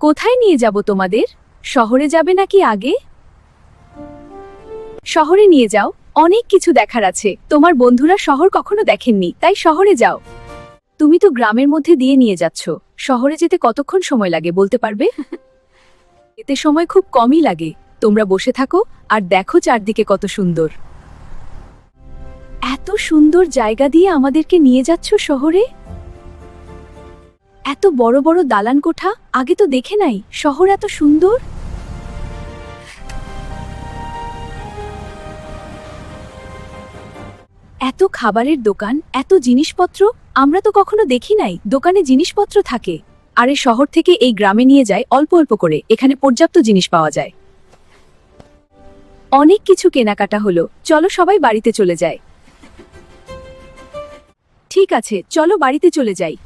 কোথায় নিয়ে যাব তোমাদের? শহরে যাবে নাকি আগে? শহরে নিয়ে যাও, অনেক কিছু দেখার আছে। তোমার বন্ধুরা শহর কখনো দেখেননি, তাই শহরে যাও। তুমি তো গ্রামের মধ্যে দিয়ে নিয়ে যাচ্ছ। শহরে যেতে কতক্ষণ সময় লাগে, বলতে পারবে? এতে সময় খুব কমই লাগে। তোমরা বসে থাকো আর দেখো চারদিকে কত সুন্দর। এত সুন্দর জায়গা দিয়ে আমাদেরকে নিয়ে যাচ্ছ শহরে? এত বড় বড় দালান কোঠা আগে তো দেখে নাই, শহর এত সুন্দর? এত খাবারের দোকান, এত জিনিসপত্র, আমরা তো কখনো দেখি নাই, দোকানে জিনিসপত্র থাকে। আরে শহর থেকে এই গ্রামে নিয়ে যায় অল্প অল্প করে, এখানে পর্যাপ্ত জিনিস পাওয়া যায়। অনেক কিছু কেনাকাটা হলো, চলো সবাই বাড়িতে চলে যায় ঠিক আছে, চলো বাড়িতে চলে যাই।